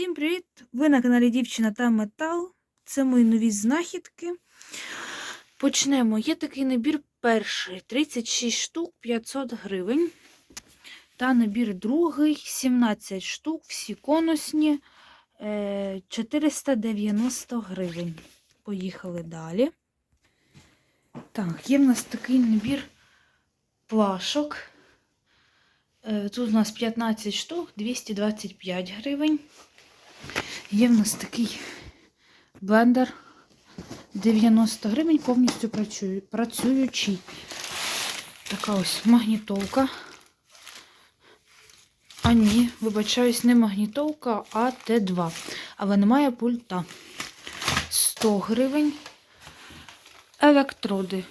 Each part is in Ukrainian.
Всім привіт! Ви на каналі Дівчина та Метал. Це мої нові знахідки. Почнемо. Є такий набір перший 36 штук 500 гривень. Та набір другий 17 штук, всі конусні е, 490 гривень. Поїхали далі. Так, є в нас такий набір плашок. Е, Тут у нас 15 штук, 225 гривень. Є в нас такий блендер 90 гривень, повністю працюю- працюючий. Така ось магнітолка. А ні, вибачаюсь, не магнітолка, а Т2. Але немає пульта. 100 гривень. Електроди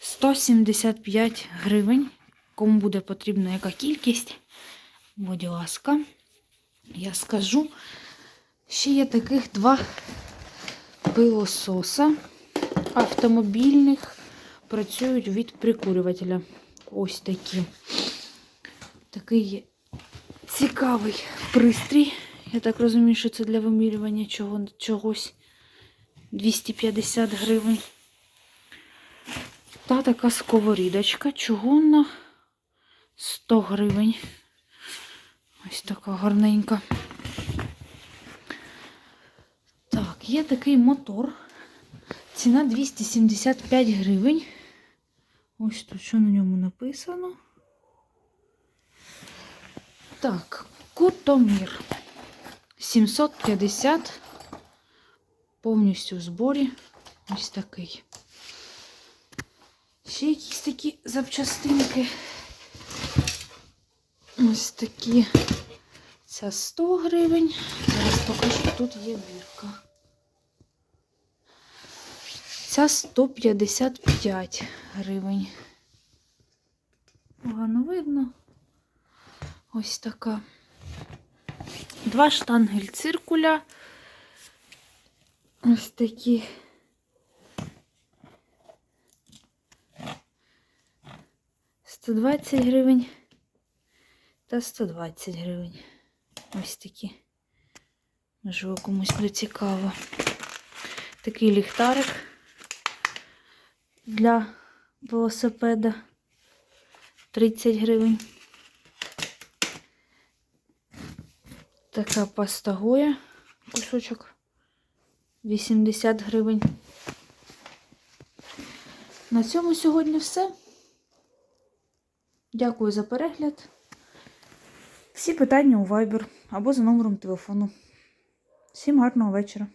175 гривень. Кому буде потрібна яка кількість, будь ласка, я скажу. Ще є таких два пилососа автомобільних, працюють від прикурювателя. Ось такі. Такий цікавий пристрій. Я так розумію, що це для вимірювання чого, чогось 250 гривень. Та така сковорідочка чугунна 100 гривень. Ось така гарненька. Так, є такий мотор. Ціна 275 гривень. Ось тут що на ньому написано. Так, кутомір. 750. Повністю в зборі. Ось такий. Ще якісь такі запчастинки. Ось такі. Ця 100 гривень. Зараз покажу, тут є бірка. Ця 155 гривень. Погано видно. Ось така. Два штангель циркуля. Ось такі. Сто двадцять гривень та 120 гривень. Ось такі. Можливо, комусь буде цікаво. Такий ліхтарик для велосипеда 30 гривень. Така паста Гоя, кусочок 80 гривень. На цьому сьогодні все. Дякую за перегляд. Всі питання у Viber або за номером телефону. Всім гарного вечора.